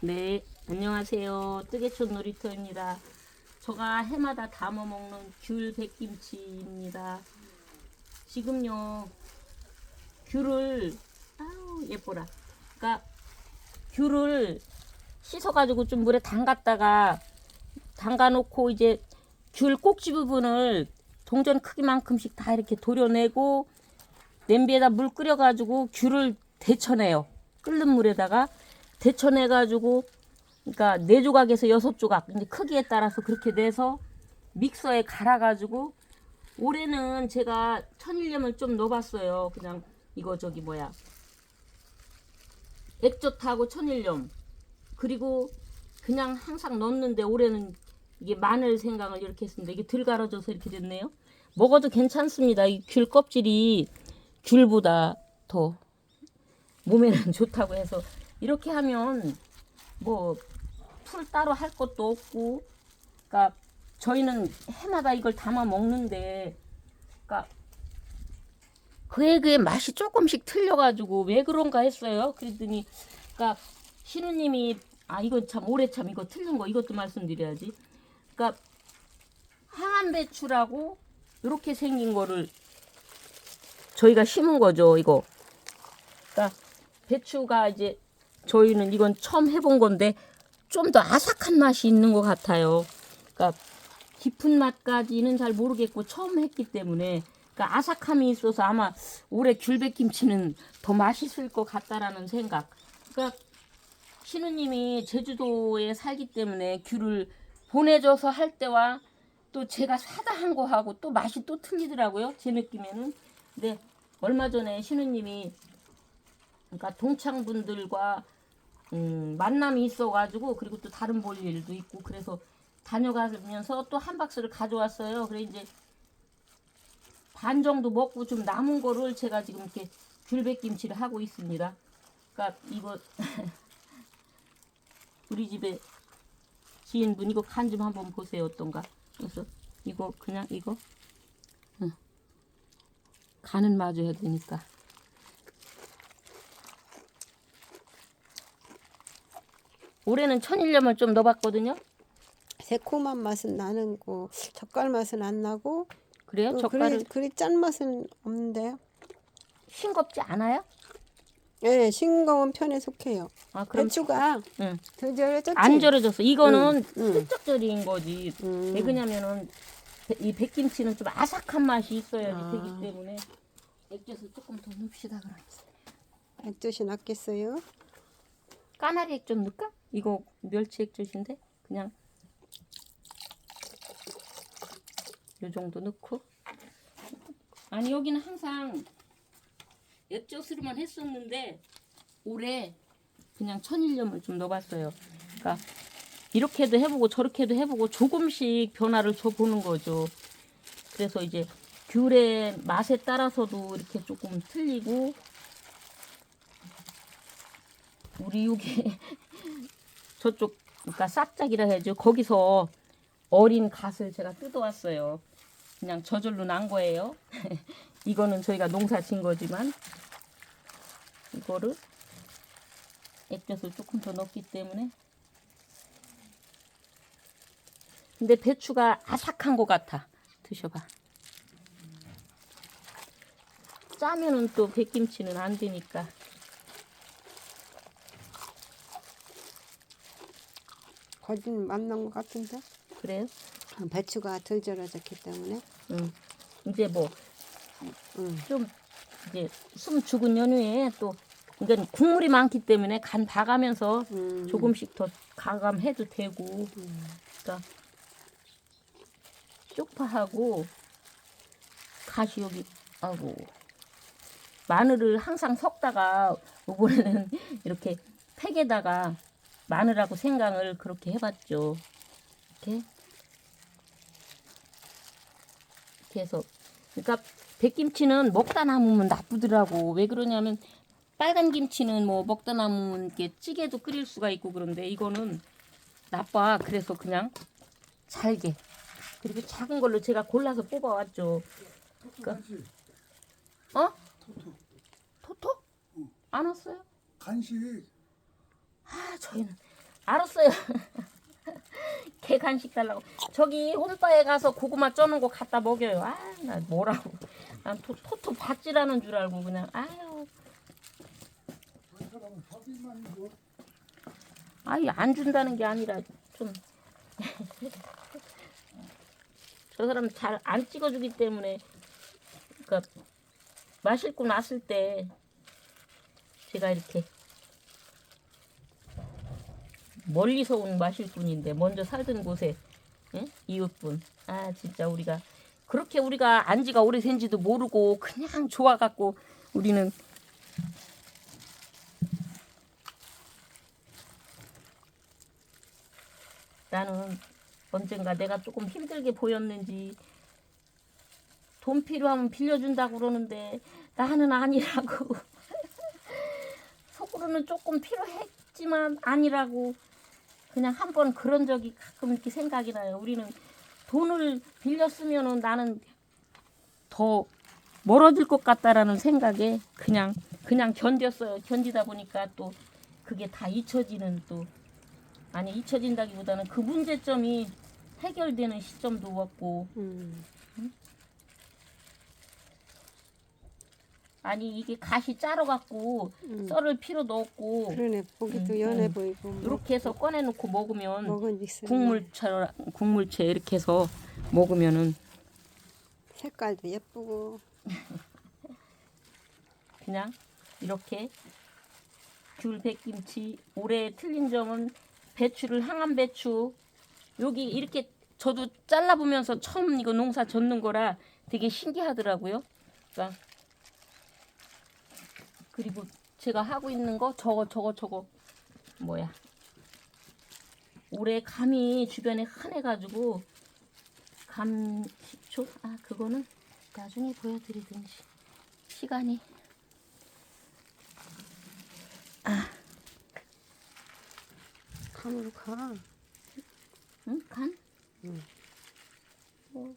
네, 안녕하세요. 뜨개촌 놀이터입니다. 제가 해마다 담아 먹는 귤 백김치입니다. 지금요, 귤을, 아우, 예뻐라. 그러니까, 귤을 씻어가지고 좀 물에 담갔다가, 담가놓고 이제 귤 꼭지 부분을 동전 크기만큼씩 다 이렇게 도려내고, 냄비에다 물 끓여가지고 귤을 데쳐내요. 끓는 물에다가 데쳐내가지고 그러니까 네 조각에서 여섯 조각 이제 크기에 따라서 그렇게 내서 믹서에 갈아가지고 올해는 제가 천일염을 좀 넣어봤어요. 그냥 이거 저기 뭐야 액젓하고 천일염 그리고 그냥 항상 넣는데 올해는 이게 마늘 생강을 이렇게 했습니다. 이게 덜 갈아져서 이렇게 됐네요. 먹어도 괜찮습니다. 이 귤 껍질이 귤보다 더 몸에는 좋다고 해서 이렇게 하면 뭐 풀 따로 할 것도 없고 그러니까 저희는 해마다 이걸 담아 먹는데 그러니까 그에 그에 맛이 조금씩 틀려가지고 왜 그런가 했어요. 그랬더니 그러니까 신우님이 아 이거 참 올해 참 이거 틀린 거 이것도 말씀드려야지. 그러니까 항암 배추라고 이렇게 생긴 거를 저희가 심은 거죠 이거. 그러니까 배추가 이제 저희는 이건 처음 해본 건데 좀 더 아삭한 맛이 있는 것 같아요. 그러니까 깊은 맛까지는 잘 모르겠고 처음 했기 때문에 그러니까 아삭함이 있어서 아마 올해 귤백김치는 더 맛있을 것 같다라는 생각. 그러니까 신우님이 제주도에 살기 때문에 귤을 보내줘서 할 때와 또 제가 사다 한 거하고 또 맛이 또 틀리더라고요. 제 느낌에는. 근데 얼마 전에 신우님이 그러니까 동창분들과 음, 만남이 있어가지고 그리고 또 다른 볼 일도 있고 그래서 다녀가면서 또 한 박스를 가져왔어요. 그래 이제 반 정도 먹고 좀 남은 거를 제가 지금 이렇게 귤백김치를 하고 있습니다. 그러니까 이거 우리 집에 지인분 이거 간 좀 한번 보세요 어떤가. 그래서 이거 그냥 이거 응. 간은 맞아야 되니까. 올해는 천일염을 좀 넣어봤거든요. 새콤한 맛은 나는 거 젓갈 맛은 안 나고 그래요? 어, 젓갈을 그리, 그리 짠 맛은 없는데요. 싱겁지 않아요? 예, 싱거운 편에 속해요. 아 그럼 배추가 응. 덜 절여졌지? 안 절여졌어. 이거는 응, 응. 슬쩍 절인 거지. 음. 왜 그러냐면은 배- 이 백김치는 좀 아삭한 맛이 있어야지 아. 되기 때문에 액젓을 조금 더 넣읍시다 그럼. 액젓이 낫겠어요? 까나리 액젓 넣을까? 이거 멸치 액젓인데 그냥 요 정도 넣고 아니 여기는 항상 액젓으로만 했었는데 올해 그냥 천일염을 좀 넣어봤어요. 그러니까 이렇게도 해보고 저렇게도 해보고 조금씩 변화를 줘보는 거죠. 그래서 이제 귤의 맛에 따라서도 이렇게 조금 틀리고 우리 여기 저쪽 그러니까 싹짝이라 해야죠. 거기서 어린 갓을 제가 뜯어왔어요. 그냥 저절로 난 거예요. 이거는 저희가 농사 진 거지만 이거를 액젓을 조금 더 넣기 때문에 근데 배추가 아삭한 것 같아. 드셔봐. 짜면은 또 백김치는 안 되니까. 거진 맛난 것 같은데? 그래요? 배추가 덜 절여졌기 때문에. 응. 이제 뭐 음. 좀 이제 숨 죽은 연휴에 또 이건 국물이 많기 때문에 간 봐가면서 음. 조금씩 더 가감해도 되고 그러니까 쪽파하고 가시 여기 아고 마늘을 항상 섞다가 이번에는 이렇게 팩에다가 마늘하고 생강을 그렇게 해봤죠 이렇게 이렇게 해서 그러니까 백김치는 먹다 남으면 나쁘더라고. 왜 그러냐면 빨간 김치는 뭐 먹다 남으면 이렇게 찌개도 끓일 수가 있고 그런데 이거는 나빠. 그래서 그냥 잘게. 그리고 작은 걸로 제가 골라서 뽑아왔죠. 그러니까 어? 토토? 안 왔어요? 간식 아 저희는 알았어요. 개 간식 달라고. 저기 홈바에 가서 고구마 쪄는 거 갖다 먹여요. 아, 나 뭐라고. 난 토, 토토 밭지라는 줄 알고 그냥 아유. 아이 안 준다는 게 아니라 좀. 저 사람 잘 안 찍어주기 때문에 그러니까 마실고 났을 때 제가 이렇게 멀리서 온 마실분인데 먼저 살던 곳에 응? 이웃분. 아 진짜 우리가 그렇게 우리가 안지가 오래된지도 모르고 그냥 좋아갖고 우리는 나는 언젠가 내가 조금 힘들게 보였는지 돈 필요하면 빌려준다고 그러는데 나는 아니라고. 속으로는 조금 필요했지만 아니라고 그냥 한 번 그런 적이 가끔 이렇게 생각이 나요. 우리는 돈을 빌렸으면은 나는 더 멀어질 것 같다라는 생각에 그냥 그냥 견뎠어요. 견디다 보니까 또 그게 다 잊혀지는 또 아니 잊혀진다기보다는 그 문제점이 해결되는 시점도 왔고 음. 아니 이게 가시 짜러 갖고 음. 썰을 필요도 없고 그러네 보기도 음, 연해 음. 보이고 뭐 이렇게 해서 꺼내 놓고 먹으면 먹은 국물처럼 국물채 이렇게 해서 먹으면은 색깔도 예쁘고 그냥 이렇게 귤 백김치 올해 틀린 점은 배추를 항암 배추 여기 이렇게 저도 잘라보면서 처음 이거 농사 젓는 거라 되게 신기하더라고요. 그러니까 그리고 제가 하고 있는 거 저거 저거 저거 뭐야 올해 감이 주변에 흔해가지고 감 식초 아 그거는 나중에 보여드리든지 시간이 감으로 가 응? 간? 응. 뭐.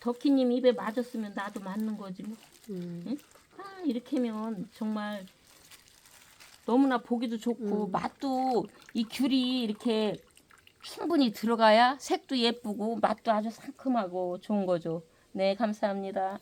덕희님 입에 맞았으면 나도 맞는 거지 뭐. 음. 아 이렇게면 정말 너무나 보기도 좋고 음. 맛도 이 귤이 이렇게 충분히 들어가야 색도 예쁘고 맛도 아주 상큼하고 좋은 거죠. 네 감사합니다.